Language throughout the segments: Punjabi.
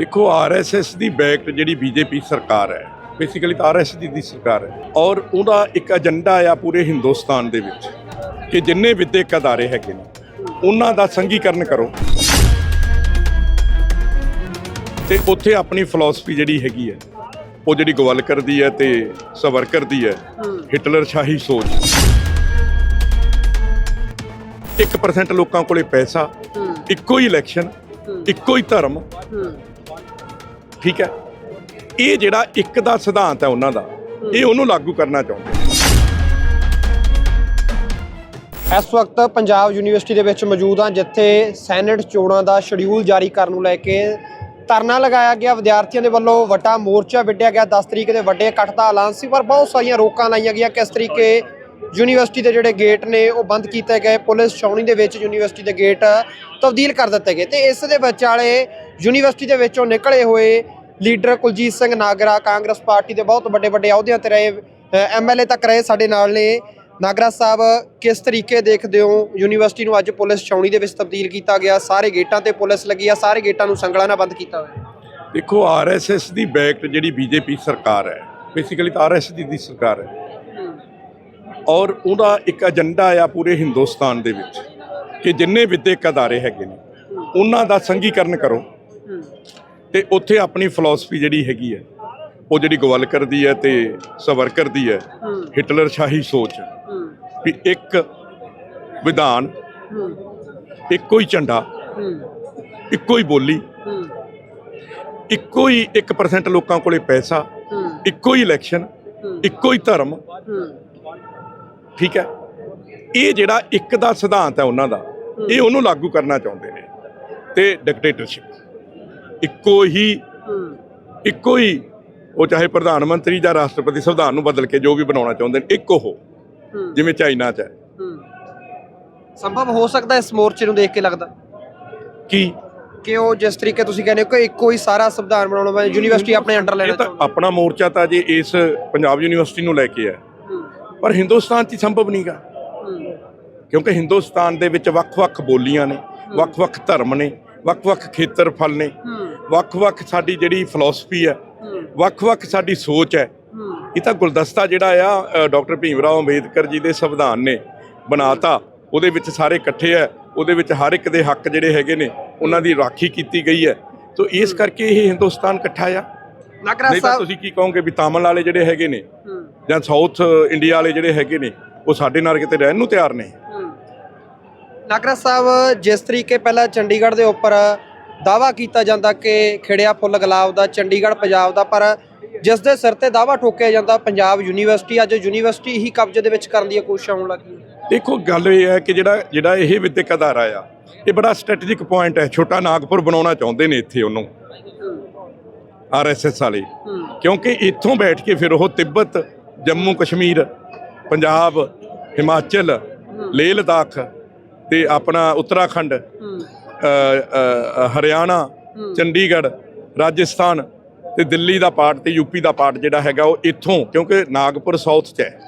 ਦੇਖੋ ਆਰਐਸਐਸ ਦੀ ਬੈਕਡ ਜਿਹੜੀ ਬੀਜੇਪੀ ਸਰਕਾਰ ਹੈ ਬੇਸਿਕਲੀ ਤਾਂ ਆਰਐਸਐਸ ਦੀ ਦੀ ਸਰਕਾਰ ਹੈ ਔਰ ਉਹਦਾ ਇੱਕ ਏਜੰਡਾ ਆ ਪੂਰੇ ਹਿੰਦੁਸਤਾਨ ਦੇ ਵਿੱਚ ਕਿ ਜਿੰਨੇ ਵਿਦਿਅਕ ਅਦਾਰੇ ਹੈਗੇ ਨੇ ਉਹਨਾਂ ਦਾ ਸੰਘੀਕਰਨ ਕਰੋ। ਤੇ ਉੱਥੇ ਆਪਣੀ ਫਿਲਾਸਫੀ ਜਿਹੜੀ ਹੈਗੀ ਹੈ ਉਹ ਜਿਹੜੀ ਗਵਲਕਰ ਦੀ ਹੈ ਤੇ ਸਵਰਕਰ ਦੀ ਹੈ ਹਿਟਲਰ ਸ਼ਾਹੀ ਸੋਚ। 1% ਲੋਕਾਂ ਕੋਲੇ ਪੈਸਾ ਇੱਕੋ ਹੀ ਇਲੈਕਸ਼ਨ ਇੱਕੋ ਹੀ ਧਰਮ ਠੀਕ ਹੈ? ਇਹ ਜਿਹੜਾ ਇੱਕ ਦਾ ਸਿਧਾਂਤ ਹੈ ਉਹਨਾਂ ਦਾ, ਇਹ ਉਹਨੂੰ ਲਾਗੂ ਕਰਨਾ ਚਾਹੁੰਦੇ ਇਸ ਵਕਤ ਪੰਜਾਬ ਯੂਨੀਵਰਸਿਟੀ ਦੇ ਵਿੱਚ ਮੌਜੂਦ ਹਾਂ, ਜਿੱਥੇ ਸੈਨੇਟ ਚੋਣਾਂ ਦਾ ਸ਼ਡਿਊਲ ਜਾਰੀ ਕਰਨ ਨੂੰ ਲੈ ਕੇ ਧਰਨਾ ਲਗਾਇਆ ਗਿਆ। ਵਿਦਿਆਰਥੀਆਂ ਦੇ ਵੱਲੋਂ ਵੱਡਾ ਮੋਰਚਾ ਵਿੱਢਿਆ ਗਿਆ। 10 ਤਰੀਕ ਦੇ ਵੱਡੇ ਇਕੱਠ ਦਾ ਐਲਾਨ ਸੀ, ਪਰ ਬਹੁਤ ਸਾਰੀਆਂ ਰੋਕਾਂ ਲਾਈਆਂ ਗਈਆਂ। ਕਿਸ ਤਰੀਕੇ ਯੂਨੀਵਰਸਿਟੀ ਦੇ ਜਿਹੜੇ ਗੇਟ ਨੇ ਉਹ ਬੰਦ ਕੀਤੇ ਗਏ। ਪੁਲਿਸ ਛਾਉਣੀ ਦੇ ਵਿੱਚ ਯੂਨੀਵਰਸਿਟੀ ਦੇ ਗੇਟ ਤਬਦੀਲ ਕਰ ਦਿੱਤੇ ਗਏ। ਤੇ ਇਸ ਦੇ ਵਿਚਾਲੇ ਯੂਨੀਵਰਸਿਟੀ ਦੇ ਵਿੱਚੋਂ ਨਿਕਲੇ ਹੋਏ ਲੀਡਰ ਕੁਲਜੀਤ ਸਿੰਘ ਨਾਗਰਾ ਕਾਂਗਰਸ ਪਾਰਟੀ ਦੇ ਬਹੁਤ ਵੱਡੇ ਵੱਡੇ ਅਹੁਦਿਆਂ ਤੇ ਰਹੇ ਐਮਐਲਏ ਤੱਕ ਰਹੇ ਸਾਡੇ ਨਾਲ ਨੇ। ਨਾਗਰਾ ਸਾਹਿਬ, ਕਿਸ ਤਰੀਕੇ ਦੇਖਦੇ ਹੋ? ਯੂਨੀਵਰਸਿਟੀ ਨੂੰ ਅੱਜ ਪੁਲਿਸ ਛਾਉਣੀ ਦੇ ਵਿੱਚ ਤਬਦੀਲ ਕੀਤਾ ਗਿਆ। ਸਾਰੇ ਗੇਟਾਂ ਤੇ ਪੁਲਿਸ ਲੱਗੀ ਆ। ਸਾਰੇ ਗੇਟਾਂ ਨੂੰ ਸੰਗਲਾਂ ਨਾਲ ਬੰਦ ਕੀਤਾ ਹੋਇਆ। ਦੇਖੋ ਆਰਐਸਐਸ ਦੀ ਬੈਕ ਜਿਹੜੀ ਬੀਜੇਪੀ ਸਰਕਾਰ ਹੈ, ਬੇਸਿਕਲੀ ਤਾਂ ਆਰਐਸਐਸ ਦੀ ਦੀ ਸਰਕਾਰ ਹੈ। ਔਰ ਉਹਦਾ ਇੱਕ ਏਜੰਡਾ ਆ ਪੂਰੇ ਹਿੰਦੁਸਤਾਨ ਦੇ ਵਿੱਚ ਕਿ ਜਿੰਨੇ ਵਿਦਿਅਕ ਅਦਾਰੇ ਹੈਗੇ ਨੇ, ਉਹਨਾਂ ਦਾ ਸੰਘੀਕਰਨ ਕਰੋ। ਤੇ ਉੱਥੇ ਆਪਣੀ ਫਿਲਾਸਫੀ ਜਿਹੜੀ ਹੈਗੀ ਹੈ, ਉਹ ਜਿਹੜੀ ਗਵਲਕਰ ਦੀ ਹੈ ਤੇ ਸਵਰਕਰ ਦੀ ਹੈ ਹਿਟਲਰ ਸ਼ਾਹੀ ਸੋਚ ਵੀ ਇੱਕ ਵਿਧਾਨ, ਇੱਕੋ ਹੀ ਝੰਡਾ, ਇੱਕੋ ਹੀ ਬੋਲੀ, ਇੱਕੋ ਹੀ 1% ਲੋਕਾਂ ਕੋਲੇ ਪੈਸਾ, ਇੱਕੋ ਹੀ ਇਲੈਕਸ਼ਨ ਇੱਕੋ ਹੀ ਧਰਮ ਠੀਕ ਹੈ? ਇਹ ਜਿਹੜਾ ਇੱਕ ਦਾ ਸਿਧਾਂਤ ਹੈ ਉਹਨਾਂ ਦਾ ਇਹ ਉਹਨੂੰ ਲਾਗੂ ਕਰਨਾ ਚਾਹੁੰਦੇ ਨੇ ਤੇ ਡਿਕਟੇਟਰਸ਼ਿਪ ਇੱਕੋ ਹੀ ਇੱਕੋ ਹੀ ਉਹ ਚਾਹੇ ਪ੍ਰਧਾਨ ਮੰਤਰੀ ਜਾਂ ਰਾਸ਼ਟਰਪਤੀ ਸੰਵਿਧਾਨ ਨੂੰ ਬਦਲ ਕੇ ਜੋ ਵੀ ਬਣਾਉਣਾ ਚਾਹੁੰਦੇ ਨੇ ਇੱਕ ਉਹ ਜਿਵੇਂ ਚਾਈਨਾ 'ਚ ਹੈ। ਸੰਭਵ ਹੋ ਸਕਦਾ ਇਸ ਮੋਰਚੇ ਨੂੰ ਦੇਖ ਕੇ ਲੱਗਦਾ। ਕੀ? ਕਿ ਉਹ ਜਿਸ ਤਰੀਕੇ ਤੁਸੀਂ ਕਹਿੰਦੇ ਹੋ ਕਿ ਇੱਕੋ ਹੀ ਸਾਰਾ ਸੰਵਿਧਾਨ ਬਣਾਉਣਾ ਵਾ ਯੂਨੀਵਰਸਿਟੀ ਆਪਣੇ ਅੰਡਰ ਲੈਣਾ ਚਾਹੁੰਦੀ ਆਪਣਾ ਮੋਰਚਾ ਤਾਂ ਜੇ ਇਸ ਪੰਜਾਬ ਯੂਨੀਵਰਸਿਟੀ ਨੂੰ ਲੈ ਕੇ ਹੈ ਪਰ ਹਿੰਦੁਸਤਾਨ 'ਚ ਸੰਭਵ ਨਹੀਂਗਾ ਕਿਉਂਕਿ ਹਿੰਦੁਸਤਾਨ ਦੇ ਵਿੱਚ ਵੱਖ-ਵੱਖ ਬੋਲੀਆਂ ਨੇ ਵੱਖ-ਵੱਖ ਧਰਮ ਨੇ ਵੱਖ-ਵੱਖ ਖੇਤਰਫਲ ਨੇ ਵੱਖ-ਵੱਖ ਸਾਡੀ ਜਿਹੜੀ ਫਿਲਾਸਫੀ ਹੈ ਵੱਖ-ਵੱਖ ਸਾਡੀ ਸੋਚ ਹੈ। ਇਹ ਤਾਂ ਗੁਲਦਸਤਾ ਜਿਹੜਾ ਆ ਡਾਕਟਰ ਭੀਮ ਰਾਓ ਅੰਬੇਦਕਰ ਜੀ ਦੇ ਸੰਵਿਧਾਨ ਨੇ ਬਣਾਤਾ। ਉਹਦੇ ਵਿੱਚ ਸਾਰੇ ਇਕੱਠੇ ਹੈ। ਉਹਦੇ ਵਿੱਚ ਹਰ ਇੱਕ ਦੇ ਹੱਕ ਜਿਹੜੇ ਹੈਗੇ ਨੇ ਉਹਨਾਂ ਦੀ ਰਾਖੀ ਕੀਤੀ ਗਈ ਹੈ। ਸੋ ਇਸ ਕਰਕੇ ਇਹ ਹਿੰਦੁਸਤਾਨ ਇਕੱਠਾ ਆ। ਤਾਂ ਸਾਹਿਬ ਤੁਸੀਂ ਕੀ ਕਹੋਗੇ ਵੀ ਤਾਮਿਲ ਵਾਲੇ ਜਿਹੜੇ ਹੈਗੇ ਨੇ ਜਾਂ ਸਾਊਥ ਇੰਡੀਆ ਵਾਲੇ ਜਿਹੜੇ ਹੈਗੇ ਨੇ ਉਹ ਸਾਡੇ ਨਾਲ ਕਿਤੇ ਰਹਿਣ ਨੂੰ ਤਿਆਰ ਨੇ। ਨਾਗਰਾ ਸਾਹਿਬ ਜਿਸ ਤਰੀਕੇ ਪਹਿਲਾਂ ਚੰਡੀਗੜ੍ਹ ਦੇ ਉੱਪਰ ਦਾਵਾ ਕੀਤਾ ਜਾਂਦਾ ਕਿ ਖਿੜਿਆ ਫੁੱਲ ਗੁਲਾਬ ਦਾ ਚੰਡੀਗੜ੍ਹ ਪੰਜਾਬ ਦਾ ਪਰ ਜਿਸ ਦੇ ਸਿਰ ਤੇ ਦਾਵਾ ਠੋਕਿਆ ਜਾਂਦਾ ਪੰਜਾਬ ਯੂਨੀਵਰਸਿਟੀ ਅੱਜ ਯੂਨੀਵਰਸਿਟੀ ਹੀ ਕਬਜ਼ੇ ਦੇ ਵਿੱਚ ਕਰਨ ਦੀ ਕੋਸ਼ਿਸ਼ ਹੋਣ ਲੱਗੀ ਦੇਖੋ ਗੱਲ ਇਹ ਹੈ ਕਿ ਜਿਹੜਾ ਜਿਹੜਾ ਇਹ ਵਿਦਿਅਕ ਅਦਾਰਾ ਆ ਇਹ ਬੜਾ ਸਟ੍ਰੈਟੇਜਿਕ ਪੁਆਇੰਟ ਹੈ। ਛੋਟਾ ਨਾਗਪੁਰ ਬਣਾਉਣਾ ਚਾਹੁੰਦੇ ਨੇ ਇੱਥੇ ਉਹਨੂੰ ਆਰਐਸਐਸ ਵਾਲੇ। ਕਿਉਂਕਿ ਇੱਥੋਂ ਬੈਠ ਕੇ ਫਿਰ ਉਹ ਤਿੱਬਤ ਜੰਮੂ ਕਸ਼ਮੀਰ ਪੰਜਾਬ ਹਿਮਾਚਲ ਲੇਹ ਲਦਾਖ ਤੇ ਆਪਣਾ ਉੱਤਰਾਖੰਡ ਹਰਿਆਣਾ ਚੰਡੀਗੜ੍ਹ ਰਾਜਸਥਾਨ ਤੇ ਦਿੱਲੀ ਦਾ ਪਾਰਟ ਤੇ ਯੂਪੀ ਦਾ ਪਾਰਟ ਜਿਹੜਾ ਹੈਗਾ ਉਹ ਇੱਥੋਂ ਕਿਉਂਕਿ ਨਾਗਪੁਰ ਸਾਊਥ 'ਚ ਹੈ।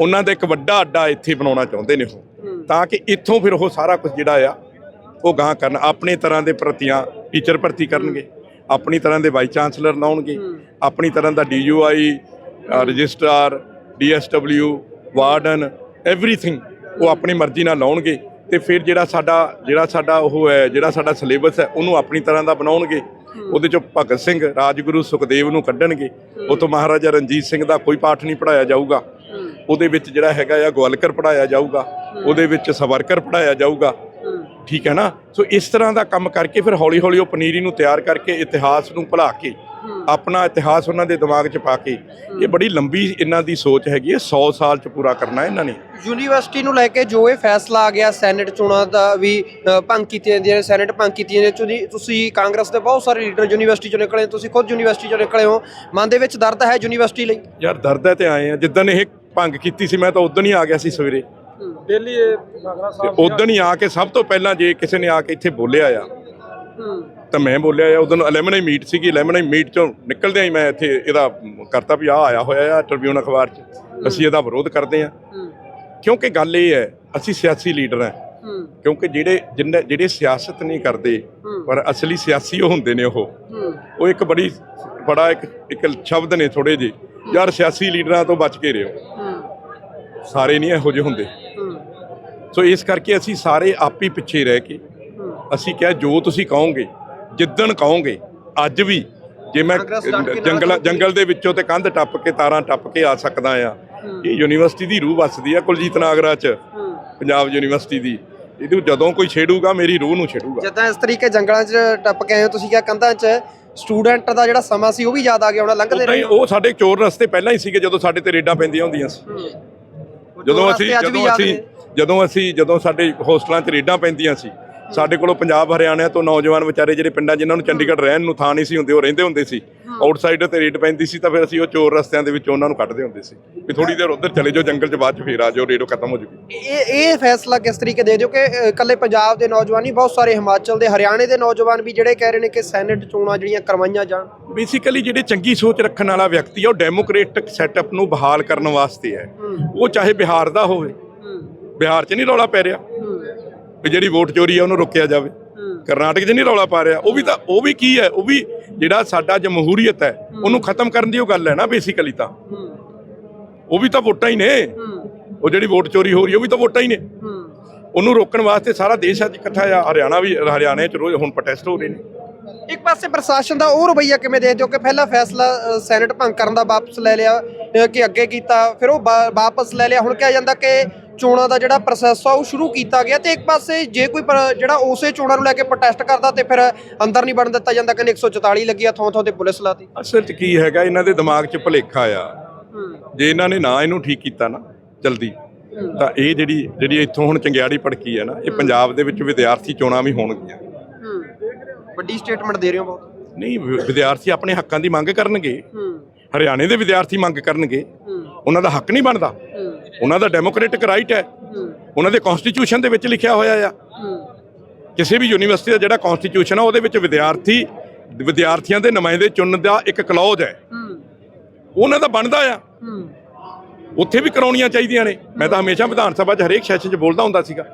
ਉਹਨਾਂ ਦਾ ਇੱਕ ਵੱਡਾ ਅੱਡਾ ਇੱਥੇ ਬਣਾਉਣਾ ਚਾਹੁੰਦੇ ਨੇ ਉਹ। ਤਾਂ ਕਿ ਇੱਥੋਂ ਫਿਰ ਉਹ ਸਾਰਾ ਕੁਝ ਜਿਹੜਾ ਆ ਉਹ ਗਾਂ ਕਰਨ ਆਪਣੇ ਤਰ੍ਹਾਂ ਦੇ ਪ੍ਰਤੀਆਂ ਟੀਚਰ ਭਰਤੀ ਕਰਨਗੇ ਆਪਣੀ ਤਰ੍ਹਾਂ ਦੇ ਵਾਈਸ ਚਾਂਸਲਰ ਲਾਉਣਗੇ ਆਪਣੀ ਤਰ੍ਹਾਂ ਦਾ DUI registrar, DSW, warden everything ਉਹ ਆਪਣੀ ਮਰਜ਼ੀ ਨਾਲ ਲਾਉਣਗੇ ਤੇ ਫਿਰ ਜਿਹੜਾ ਸਾਡਾ ਜਿਹੜਾ ਸਾਡਾ ਉਹ ਹੈ, ਜਿਹੜਾ ਸਾਡਾ ਸਿਲੇਬਸ ਹੈ, ਉਹਨੂੰ ਆਪਣੀ ਤਰ੍ਹਾਂ ਦਾ ਬਣਾਉਣਗੇ। ਉਹਦੇ ਚੋਂ ਭਗਤ ਸਿੰਘ, ਰਾਜਗੁਰੂ ਸੁਖਦੇਵ ਨੂੰ ਕੱਢਣਗੇ। ਉਹ ਮਹਾਰਾਜਾ ਰਣਜੀਤ ਸਿੰਘ ਦਾ ਕੋਈ ਪਾਠ ਨਹੀਂ ਪੜਾਇਆ ਜਾਊਗਾ। ਉਹਦੇ ਵਿੱਚ ਜਿਹੜਾ ਹੈਗਾ ਆ ਗਵਾਲਕਰ ਪੜਾਇਆ ਜਾਊਗਾ। ਉਹਦੇ ਵਿੱਚ ਸਵਰਕਰ ਪੜਾਇਆ ਜਾਊਗਾ। ਠੀਕ ਹੈ ਨਾ? ਸੋ ਇਸ ਤਰ੍ਹਾਂ ਦਾ ਕੰਮ ਕਰਕੇ ਫਿਰ ਹੌਲੀ ਹੌਲੀ ਉਹ ਪਨੀਰੀ ਨੂੰ ਤਿਆਰ ਕਰਕੇ ਇਤਿਹਾਸ ਨੂੰ ਭੁਲਾ ਕੇ ਆਪਣਾ ਇਤਿਹਾਸ ਉਹਨਾਂ ਦੇ ਦਿਮਾਗ 'ਚ ਪਾ ਕੇ ਇਹ ਬੜੀ ਲੰਬੀ ਇਹਨਾਂ ਦੀ ਸੋਚ ਹੈਗੀ ਹੈ 100 ਸਾਲ 'ਚ ਪੂਰਾ ਕਰਨਾ ਇਹਨਾਂ ਨੇ। ਯੂਨੀਵਰਸਿਟੀ ਨੂੰ ਲੈ ਕੇ ਜੋ ਇਹ ਫੈਸਲਾ ਆ ਗਿਆ ਸੈਨੇਟ ਚੋਣਾਂ ਦਾ ਵੀ ਭੰਗ ਕੀਤੀਆਂ ਜਾਂਦੀਆਂ ਨੇ ਸੈਨੇਟ ਭੰਗ ਕੀਤੀਆਂ ਨੇ ਤੁਸੀਂ ਤੁਸੀਂ ਕਾਂਗਰਸ ਦੇ ਬਹੁਤ ਸਾਰੇ ਲੀਡਰ ਯੂਨੀਵਰਸਿਟੀ ਚੋਂ ਨਿਕਲੇ ਤੁਸੀਂ ਖੁਦ ਯੂਨੀਵਰਸਿਟੀ ਚੋਂ ਨਿਕਲੇ ਹੋ। ਮਨ ਦੇ ਵਿੱਚ ਦਰਦ ਹੈ ਯੂਨੀਵਰਸਿਟੀ ਲਈ? ਯਾਰ ਦਰਦ ਹੈ ਤੇ ਆਏ ਆ। ਜਿੱਦਣ ਇਹ ਭੰਗ ਕੀਤੀ ਸੀ ਮੈਂ ਤਾਂ ਉਦੋਂ ਹੀ ਆ ਗਿਆ ਸੀ ਸਵੇਰੇ। ਦਿੱਲੀ ਨਾਗਰਾ ਤੇ ਉਦੋਂ ਹੀ ਆ ਕੇ ਸਭ ਤੋਂ ਪਹਿਲਾਂ ਜੇ ਕਿਸੇ ਨੇ ਆ ਕੇ ਇੱਥੇ ਬੋਲਿਆ ਆ ਤਾਂ ਮੈਂ ਬੋਲਿਆ ਆ ਉਦੋਂ ਐਲੂਮਨੀ ਮੀਟ ਸੀਗੀ ਐਲੂਮਨੀ ਮੀਟ ਚੋਂ ਨਿਕਲਦਿਆਂ ਹੀ ਮੈਂ ਇੱਥੇ ਇਹਦਾ ਕਰਤਾ ਵੀ ਆ ਆਇਆ ਹੋਇਆ ਆ ਟ੍ਰਿਬਿਊਨ ਅਖਬਾਰ 'ਚ। ਅਸੀਂ ਇਹਦਾ ਵਿਰੋਧ ਕਰਦੇ ਆ ਕਿਉਂਕਿ ਗੱਲ ਇਹ ਹੈ ਅਸੀਂ ਸਿਆਸੀ ਲੀਡਰ ਹੂੰ। ਕਿਉਂਕਿ ਜਿਹੜੇ ਜਿੰਨੇ ਜਿਹੜੇ ਸਿਆਸਤ ਨਹੀਂ ਕਰਦੇ ਪਰ ਅਸਲੀ ਸਿਆਸੀ ਉਹ ਹੁੰਦੇ ਨੇ ਉਹ। ਉਹ ਇੱਕ ਬੜੀ ਬੜਾ ਇੱਕ ਇੱਕ ਸ਼ਬਦ ਨੇ ਥੋੜੇ ਜਿਹੇ। ਯਾਰ ਸਿਆਸੀ ਲੀਡਰਾਂ ਤੋਂ ਬਚ ਕੇ ਰਹੋ ਹੂੰ। ਸਾਰੇ ਨਹੀਂ ਇਹੋ ਜਿਹੇ ਹੁੰਦੇ। ਸੋ ਇਸ ਕਰਕੇ ਅਸੀਂ ਸਾਰੇ ਆਪ ਹੀ ਪਿੱਛੇ ਰਹਿ ਕੇ ਅਸੀਂ ਕਿਹਾ ਜੋ ਤੁਸੀਂ ਕਹੋਗੇ ਜਿੱਦਣ ਕਹੋਗੇ ਅੱਜ ਵੀ ਜੇ ਮੈਂ ਜੰਗਲ। ਜੰਗਲ ਦੇ ਵਿੱਚੋਂ ਤੇ ਕੰਧ ਟੱਪ ਕੇ ਤਾਰਾਂ ਟੱਪ ਕੇ ਆ ਸਕਦਾ ਆ। ਇਹ ਯੂਨੀਵਰਸਿਟੀ ਦੀ ਰੂਹ ਵੱਸਦੀ ਆ ਕੁਲਜੀਤ ਨਾਗਰਾ ਚ ਪੰਜਾਬ ਯੂਨੀਵਰਸਿਟੀ ਦੀ ਇਹਨੂੰ ਜਦੋਂ ਕੋਈ ਛੇੜੂਗਾ ਮੇਰੀ ਰੂਹ ਨੂੰ ਛੇੜੂਗਾ ਜਿੱਦਾਂ ਇਸ ਤਰੀਕੇ ਜੰਗਲਾਂ 'ਚ ਟੱਪ ਕੇ ਆਏ ਹੋ ਤੁਸੀਂ ਕਿਹਾ ਕੰਧਾਂ 'ਚ ਸਟੂਡੈਂਟ ਦਾ ਜਿਹੜਾ ਸਮਾਂ ਸੀ ਉਹ ਵੀ ਯਾਦ ਆ ਗਿਆ ਹੋਣਾ ਲੰਘਦੇ ਰਹੇ ਉਹ ਸਾਡੇ ਚੋਰ ਰਸਤੇ ਪਹਿਲਾਂ ਹੀ ਸੀਗੇ ਜਦੋਂ ਸਾਡੇ ਤੇ ਰੇਡਾਂ ਪੈਂਦੀਆਂ ਹੁੰਦੀਆਂ ਸੀ। ਜਦੋਂ ਅਸੀਂ ਜਦੋਂ ਅਸੀਂ। ਜਦੋਂ ਅਸੀਂ ਜਦੋਂ ਸਾਡੇ ਹੋਸਟਲਾਂ 'ਚ ਰੇਡਾਂ ਪੈਂਦੀਆਂ ਸੀ ਸਾਡੇ ਕੋਲੋਂ ਪੰਜਾਬ ਹਰਿਆਣਾ ਤੋਂ ਨੌਜਵਾਨ ਵਿਚਾਰੇ ਜਿਹੜੇ ਪਿੰਡਾਂ ਜਿਨ੍ਹਾਂ ਨੂੰ ਚੰਡੀਗੜ੍ਹ ਰਹਿਣ ਨੂੰ ਥਾਂ ਨਹੀਂ ਸੀ ਹੁੰਦੇ ਉਹ ਰਹਿੰਦੇ ਹੁੰਦੇ ਸੀ। ਆਊਟਸਾਈਡਰ ਤੇ ਰੇਡ ਪੈਂਦੀ ਸੀ ਤਾਂ ਫਿਰ ਅਸੀਂ ਉਹ ਚੋਰ ਰਸਤਿਆਂ ਦੇ ਵਿੱਚ ਉਹਨਾਂ ਨੂੰ ਕੱਢਦੇ ਹੁੰਦੇ ਸੀ। ਵੀ ਥੋੜੀ ਦੇਰ ਉੱਧਰ ਚਲੇ ਜਾਓ ਜੰਗਲ 'ਚ ਬਾਅਦ 'ਚ ਫੇਰ ਆ ਜਾਓ ਰੇਡੋ ਖਤਮ ਹੋ ਜੂਗੀ ਇਹ ਇਹ ਫੈਸਲਾ ਕਿਸ ਤਰੀਕੇ ਦੇ ਦਿਓ ਕਿ ਇਕੱਲੇ ਪੰਜਾਬ ਦੇ ਨੌਜਵਾਨ ਨਹੀਂ ਬਹੁਤ ਸਾਰੇ ਹਿਮਾਚਲ ਦੇ ਹਰਿਆਣੇ ਦੇ ਨੌਜਵਾਨ ਵੀ ਜਿਹੜੇ ਕਹਿ ਰਹੇ ਨੇ ਕਿ ਸੈਨੇਟ ਚੋਣਾਂ ਜਿਹੜੀਆਂ ਕਰਵਾਈਆਂ ਜਾਣ। ਬੇਸਿਕਲੀ ਜਿਹੜੇ ਚੰਗੀ ਸੋਚ ਰੱਖਣ ਵਾਲਾ ਵਿਅਕਤੀ ਆ ਉਹ ਡੈਮੋਕ੍ਰੈਟਿਕ ਸੈਟਅਪ ਨੂੰ ਬਹਾਲ ਕਰਨ ਵਾਸਤੇ ਹੈ। ਉਹ ਚਾਹੇ ਬਿਹਾਰ ਦਾ ਹੋਵੇ ਬਿਹਾਰ 'ਚ ਨਹੀਂ ਰੌਲਾ ਪੈ ਰਿਹਾ। ਵੀ ਜਿਹੜੀ ਵੋਟ ਚੋਰੀ ਆ ਉਹਨੂੰ ਰੋਕਿਆ ਜਾਵੇ। ਕਰਨਾਟਕ 'ਚ ਨਹੀਂ ਰੌਲਾ ਪਾ ਰਿਹਾ। ਉਹ ਵੀ ਤਾਂ ਉਹ ਵੀ ਕੀ ਹੈ ਉਹ ਵੀ ਜਿਹੜਾ ਸਾਡਾ ਜਮਹੂਰੀਅਤ ਹੈ ਉਹਨੂੰ ਖਤਮ ਕਰਨ ਦੀ ਉਹ ਗੱਲ ਹੈ ਨਾ ਬੇਸਿਕਲੀ ਤਾਂ। ਉਹ ਵੀ ਤਾਂ ਵੋਟਾਂ ਹੀ ਨੇ। ਉਹ ਜਿਹੜੀ ਵੋਟ ਚੋਰੀ ਹੋ ਰਹੀ ਉਹ ਵੀ ਤਾਂ ਵੋਟਾਂ ਹੀ ਨੇ। ਉਹਨੂੰ ਰੋਕਣ ਵਾਸਤੇ ਸਾਰਾ ਦੇਸ਼ ਅੱਜ ਇਕੱਠਾ ਆ ਹਰਿਆਣਾ ਵੀ ਹਰਿਆਣੇ 'ਚ ਰੋਜ਼ ਹੁਣ ਪ੍ਰੋਟੈਸਟ ਹੋ ਰਹੇ ਨੇ। ਇੱਕ ਪਾਸੇ ਪ੍ਰਸ਼ਾਸਨ ਦਾ ਉਹ ਰਵਈਆ ਕਿਵੇਂ ਦੇਖਦੇ ਹੋ ਕਿ ਪਹਿਲਾ ਫੈਸਲਾ ਸੈਨੇਟ ਭੰਗ ਕਰਨ ਦਾ ਵਾਪਸ ਲੈ ਲਿਆ ਕਿ ਅੱਗੇ ਕੀਤਾ ਫਿਰ ਉਹ ਵਾਪਸ ਲੈ ਲਿਆ। ਹੁਣ ਕਿਹਾ ਜਾਂਦਾ ਕਿ ਚੋਣਾਂ ਦਾ ਜਿਹੜਾ ਪ੍ਰੋਸੈਸ ਆ ਉਹ ਸ਼ੁਰੂ ਕੀਤਾ ਗਿਆ ਤੇ ਇੱਕ ਪਾਸੇ ਜੇ ਕੋਈ ਜਿਹੜਾ ਉਸੇ ਚੋਣਾਂ ਨੂੰ ਲੈ ਕੇ ਪ੍ਰੋਟੈਸਟ ਕਰਦਾ ਤੇ ਫਿਰ ਅੰਦਰ ਨਹੀਂ ਵੜਨ ਦਿੱਤਾ ਜਾਂਦਾ ਕਿ 144 ਲੱਗੀ ਆ ਥੋਂ ਥੋਂ ਤੇ ਪੁਲਿਸ ਲਾਤੀ। ਅਸਲ 'ਚ ਕੀ ਹੈਗਾ ਇਹਨਾਂ ਦੇ ਦਿਮਾਗ 'ਚ ਭੁਲੇਖਾ ਆ। ਜੇ ਇਹਨਾਂ ਨੇ ਨਾ ਇਹਨੂੰ ਠੀਕ ਕੀਤਾ ਨਾ ਜਲਦੀ ਤਾਂ ਇਹ ਜਿਹੜੀ ਜਿਹੜੀ ਇੱਥੋਂ ਹੁਣ ਚੰਗਿਆੜੀ ਪੜਕੀ ਹੈ ਨਾ ਇਹ ਪੰਜਾਬ ਦੇ ਵਿੱਚ ਵਿਦਿਆਰਥੀ ਚੋਣਾਂ ਵੀ ਹੋਣਗੀਆਂ। ਵੱਡੀ ਸਟੇਟਮੈਂਟ ਦੇ ਰਹੇ ਹੋ ਬਹੁਤ। ਨਹੀਂ ਵਿਦਿਆਰਥੀ ਆਪਣੇ ਹੱਕਾਂ ਦੀ ਮੰਗ ਕਰਨਗੇ। ਹਰਿਆਣੇ ਦੇ ਵਿਦਿਆਰਥੀ ਮੰਗ ਕਰਨਗੇ। ਉਹਨਾਂ ਦਾ ਹੱਕ ਨਹੀਂ ਬਣਦਾ। ਉਹਨਾਂ ਦਾ ਡੈਮੋਕ੍ਰੈਟਿਕ ਰਾਈਟ ਹੈ। ਉਹਨਾਂ ਦੇ ਕਨਸਟੀਟਿਊਸ਼ਨ ਦੇ ਵਿੱਚ ਲਿਖਿਆ ਹੋਇਆ ਆ। ਕਿਸੇ ਵੀ ਯੂਨੀਵਰਸਿਟੀ ਦਾ ਜਿਹੜਾ ਕਨਸਟੀਟਿਊਸ਼ਨ ਆ ਉਹਦੇ ਵਿੱਚ ਵਿਦਿਆਰਥੀ ਵਿਦਿਆਰਥੀਆਂ ਦੇ ਨੁਮਾਇੰਦੇ ਚੁਣਨ ਦਾ ਇੱਕ ਕਲੌਜ਼ ਹੈ। ਉਹਨਾਂ ਦਾ ਬਣਦਾ ਆ। ਉੱਥੇ ਵੀ ਕਰਾਉਣੀਆਂ ਚਾਹੀਦੀਆਂ ਨੇ। ਮੈਂ ਤਾਂ ਹਮੇਸ਼ਾ ਵਿਧਾਨ ਸਭਾ 'ਚ ਹਰੇਕ ਸੈਸ਼ਨ 'ਚ ਬੋਲਦਾ ਹੁੰਦਾ ਸੀਗਾ।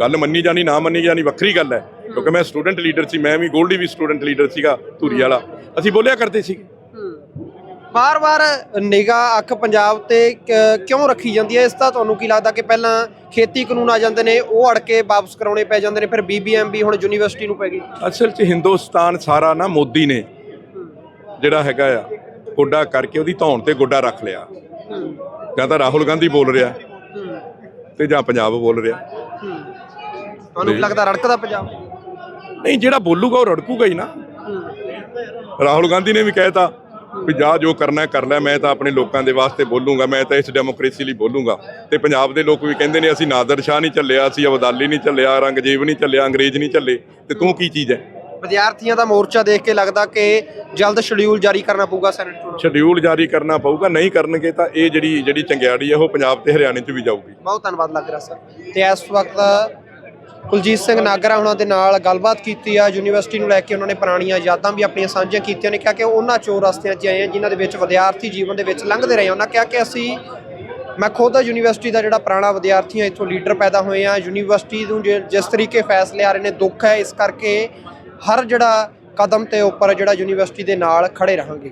ਗੱਲ ਮੰਨੀ ਜਾਣੀ ਨਾ ਮੰਨੀ ਜਾਣੀ ਵੱਖਰੀ ਗੱਲ ਹੈ। ਕਿਉਂਕਿ ਮੈਂ ਸਟੂਡੈਂਟ ਲੀਡਰ ਸੀ ਮੈਂ ਵੀ ਗੋਲਡੀ ਵੀ ਸਟੂਡੈਂਟ ਲੀਡਰ ਸੀਗਾ ਧੂਰੀ ਵਾਲਾ। ਅਸੀਂ ਬੋਲਿਆ ਕਰਦੇ ਸੀ। ਵਾਰ-ਵਾਰ ਨਿਗਾਹ ਅੱਖ ਪੰਜਾਬ ਤੇ ਕਿਉਂ ਰੱਖੀ ਜਾਂਦੀ ਹੈ? ਇਸ ਦਾ ਤੁਹਾਨੂੰ ਕੀ ਲੱਗਦਾ ਕਿ ਪਹਿਲਾਂ ਖੇਤੀ ਕਾਨੂੰਨ ਆ ਜਾਂਦੇ ਨੇ ਉਹ ਅੜ ਕੇ ਵਾਪਸ ਕਰਾਉਣੇ ਪੈ ਜਾਂਦੇ ਨੇ ਫਿਰ ਬੀਬੀਐਮਬੀ ਹੁਣ ਯੂਨੀਵਰਸਿਟੀ ਨੂੰ ਪੈ ਗਈ? ਅਸਲ 'ਚ ਹਿੰਦੁਸਤਾਨ ਸਾਰਾ ਨਾ ਮੋਦੀ ਨੇ ਜਿਹੜਾ ਹੈਗਾ ਆ ਗੋਡਾ ਕਰਕੇ ਉਹਦੀ ਧੌਣ ਤੇ ਗੋਡਾ ਰੱਖ ਲਿਆ। ਜਾਂ ਤਾਂ ਰਾਹੁਲ ਗਾਂਧੀ ਬੋਲ ਰਿਹਾ ਤੇ ਜਾਂ ਪੰਜਾਬ ਬੋਲ ਰਿਹਾ। ਤੁਹਾਨੂੰ ਕੀ ਲੱਗਦਾ ਰੜਕਦਾ ਪੰਜਾਬ? ਨਹੀਂ ਜਿਹੜਾ ਬੋਲੂਗਾ ਉਹ ਰੜਕੂਗਾ ਹੀ ਨਾ। ਰਾਹੁਲ ਗਾਂਧੀ ਨੇ ਵੀ ਕਹਿਤਾ ਵੀ ਜਾ ਜੋ ਕਰਨਾ ਕਰ ਲੈ ਮੈਂ ਤਾਂ ਆਪਣੇ ਲੋਕਾਂ ਦੇ ਵਾਸਤੇ ਬੋਲੂੰਗਾ ਮੈਂ ਤਾਂ ਇਸ ਡੈਮੋਕ੍ਰੇਸੀ ਲਈ ਬੋਲੂੰਗਾ। ਤੇ ਪੰਜਾਬ ਦੇ ਲੋਕ ਵੀ ਕਹਿੰਦੇ ਨੇ ਅਸੀਂ ਨਾਦਰ ਸ਼ਾਹ ਨਹੀਂ ਚੱਲਿਆ ਅਸੀਂ ਅਬਦਾਲੀ ਨਹੀਂ ਚੱਲਿਆ ਔਰੰਗਜ਼ੇਬ ਨਹੀਂ ਚੱਲਿਆ ਅੰਗਰੇਜ਼ ਨਹੀਂ ਚੱਲੇ ਤੇ ਤੂੰ ਕੀ ਚੀਜ਼ ਹੈ? ਵਿਦਿਆਰਥੀਆਂ ਦਾ ਮੋਰਚਾ ਦੇਖ ਕੇ ਲੱਗਦਾ ਕਿ ਜਲਦ ਸ਼ਡਿਊਲ ਜਾਰੀ ਕਰਨਾ ਪਊਗਾ ਸੈਨੇਟ ਚੋਣਾਂ ਸ਼ਡਿਊਲ ਜਾਰੀ ਕਰਨਾ ਪਊਗਾ ਨਹੀਂ ਕਰਨਗੇ ਤਾਂ ਇਹ ਜਿਹੜੀ ਜਿਹੜੀ ਚੰਗਿਆੜੀ ਹੈ ਉਹ ਪੰਜਾਬ ਤੇ ਹਰਿਆਣੇ 'ਚ ਵੀ ਜਾਊਗੀ। ਬਹੁਤ ਧੰਨਵਾਦ ਲੱਗ ਰਿਹਾ ਸਰ ਤੇ ਇਸ ਵਕਤ ਕੁਲਜੀਤ ਸਿੰਘ ਨਾਗਰਾ ਉਹਨਾਂ ਦੇ ਨਾਲ ਗੱਲਬਾਤ ਕੀਤੀ ਆ। ਯੂਨੀਵਰਸਿਟੀ ਨੂੰ ਲੈ ਕੇ ਉਹਨਾਂ ਨੇ ਪੁਰਾਣੀਆਂ ਯਾਦਾਂ ਵੀ ਆਪਣੀਆਂ ਸਾਂਝੀਆਂ ਕੀਤੀਆਂ ਨੇ। ਕਿਹਾ ਕਿ ਉਹਨਾਂ ਚੋਰ ਰਸਤਿਆਂ 'ਚ ਆਏ ਆ, ਜਿਨ੍ਹਾਂ ਦੇ ਵਿੱਚ ਵਿਦਿਆਰਥੀ ਜੀਵਨ ਦੇ ਵਿੱਚ ਲੰਘਦੇ ਰਹੇ ਆ। ਉਹਨਾਂ ਕਿਹਾ ਕਿ ਅਸੀਂ, ਮੈਂ ਖੁਦ ਯੂਨੀਵਰਸਿਟੀ ਦਾ ਜਿਹੜਾ ਪੁਰਾਣਾ ਵਿਦਿਆਰਥੀ ਆ, ਇੱਥੋਂ ਲੀਡਰ ਪੈਦਾ ਹੋਏ ਆ। ਯੂਨੀਵਰਸਿਟੀ ਨੂੰ ਜਿ- ਜਿਸ ਤਰੀਕੇ ਫੈਸਲੇ ਆ ਰਹੇ ਨੇ, ਦੁੱਖ ਹੈ, ਇਸ ਕਰਕੇ ਹਰ ਜਿਹੜਾ ਕਦਮ ਤੇ ਉੱਪਰ ਜਿਹੜਾ ਯੂਨੀਵਰਸਿਟੀ ਦੇ ਨਾਲ ਖੜੇ ਰਹਾਂਗੇ।